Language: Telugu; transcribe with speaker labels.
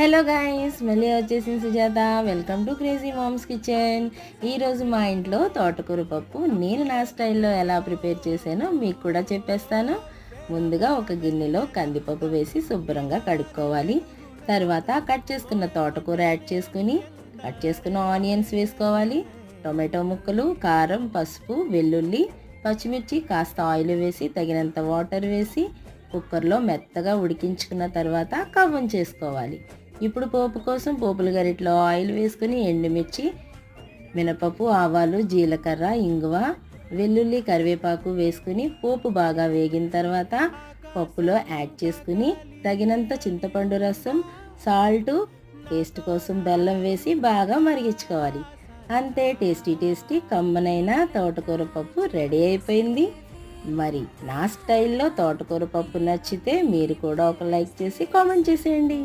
Speaker 1: హలో గాయస్ మళ్ళీ వచ్చేసింది Sujatha. Welcome to crazy mom's kitchen ఈరోజు మా ఇంట్లో తోటకూర పప్పు నేను నా స్టైల్లో ఎలా ప్రిపేర్ చేశానో మీకు కూడా చెప్పేస్తాను. ముందుగా ఒక గిన్నెలో కందిపప్పు వేసి శుభ్రంగా కడుక్కోవాలి. తర్వాత కట్ చేసుకున్న తోటకూర యాడ్ చేసుకుని కట్ చేసుకున్న ఆనియన్స్ వేసుకోవాలి. టొమాటో ముక్కలు కారం పసుపు వెల్లుల్లి పచ్చిమిర్చి కాస్త ఆయిల్ వేసి తగినంత వాటర్ వేసి కుక్కర్లో మెత్తగా ఉడికించుకున్న తర్వాత కవ్వం చేసుకోవాలి. ఇప్పుడు పోపు కోసం పోపుల గరిట్లో ఆయిల్ వేసుకుని ఎండుమిర్చి మినపప్పు ఆవాలు జీలకర్ర ఇంగువ వెల్లుల్లి కరివేపాకు వేసుకుని పోపు బాగా వేగిన తర్వాత పప్పులో యాడ్ చేసుకుని తగినంత చింతపండు రసం సాల్ట్ టేస్ట్ కోసం బెల్లం వేసి బాగా మరిగించుకోవాలి. అంతే టేస్టీ టేస్టీ కమ్మనైన తోటకూర పప్పు రెడీ అయిపోయింది. మరి నా స్టైల్లో తోటకూర పప్పు నచ్చితే మీరు కూడా ఒక లైక్ చేసి కామెంట్ చేసేయండి.